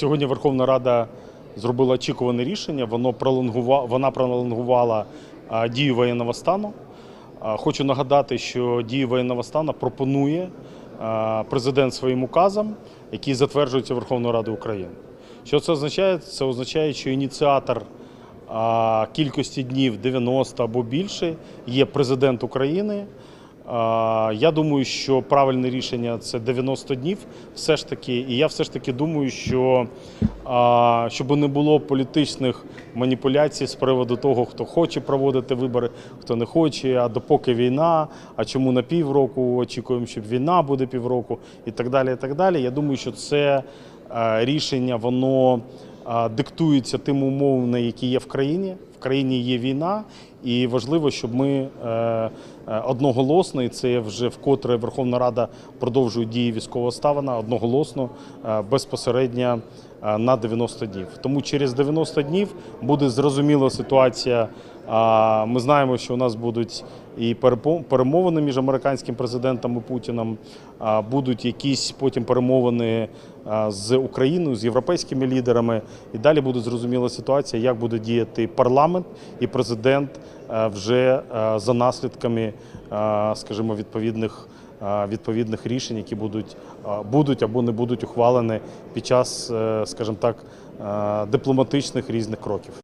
Сьогодні Верховна Рада зробила очікуване рішення. Воно пролонгува... Вона пролонгувала дію воєнного стану. Хочу нагадати, що дію воєнного стану пропонує президент своїм указом, який затверджується Верховною Радою України. Що це означає? Це означає, що ініціатор кількості днів 90 або більше є президент України. Я думаю, що правильне рішення це 90 днів, все ж таки. І я все ж таки думаю, що щоб не було політичних маніпуляцій з приводу того, хто хоче проводити вибори, хто не хоче, а допоки війна, а чому на півроку очікуємо, щоб війна буде півроку, і так далі. І так далі. Я думаю, що це е, рішення воно диктується тим умовами, які є в країні. В країні є війна, і важливо, щоб ми е, е, одноголосно, і це вже вкотре Верховна Рада продовжує дії військового ставина одноголосно е, безпосередньо на 90 днів. Тому через 90 днів буде зрозуміла ситуація. Ми знаємо, що у нас будуть і перемовини між американським президентом і Путіним, будуть якісь потім перемовини з Україною, з європейськими лідерами. І далі буде зрозуміла ситуація, як буде діяти парламент і президент вже за наслідками, скажімо, відповідних. Відповідних рішень, які будуть, будуть або не будуть ухвалені під час, е, скажімо так, дипломатичних різних кроків.